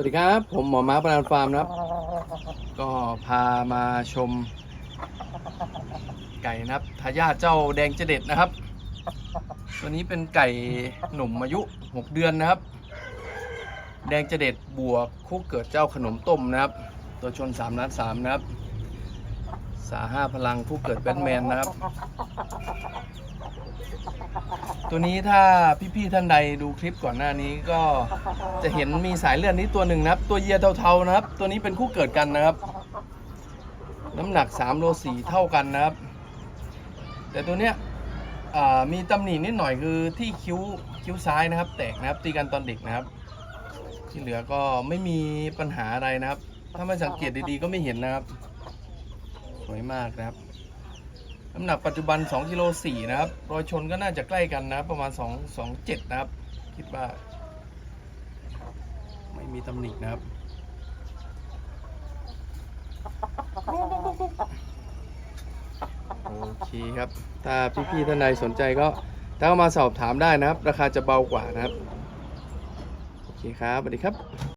วัสดีครับ ผมหมอม้าประนานฟาร์มนะครับ ก็พามาชม ไก่นะครับทายาทเจ้าแดงเจเด็ดนะครับ ตัวนี้เป็นไก่หนุ่มอายุ 6 เดือนนะครับ แดงเจเด็ดบวกคู่เกิดเจ้าขนมต้มนะครับ ตัวชน3ล้าน3นะครับ สาห้าพลังคู่เกิดแบทแมนนะครับ ตัวนี้ถ้าพี่ๆท่านใดดูคลิปก่อนหน้านี้ก็จะเห็นมีสายเลือดนี้ตัวหนึ่งนะครับ ตัวเยียเทาๆนะครับ ตัวนี้เป็นคู่เกิดกันนะครับ น้ำหนัก3โล4เท่ากันนะครับ แต่ตัวเนี้ยมีตำหนินิดหน่อยคือที่คิ้วคิ้วซ้ายนะครับ แตกนะครับตีกันตอนเด็กนะครับ ที่เหลือก็ไม่มีปัญหาอะไรนะครับ ถ้าไม่สังเกตดีๆก็ไม่เห็นนะครับ สวยมากนะครับ น้ำหนักปัจจุบัน2กิโล4นะครับ รอยชนก็น่าจะใกล้กันนะประมาณ 2 2 7 นะครับ คิดว่า ไม่มีตำหนินะครับโอเคครับ ถ้าพี่ๆท่านใดสนใจก็ถ้ามาสอบถามได้นะครับ ราคาจะเบากว่านะครับ โอเคครับสวัสดีครับ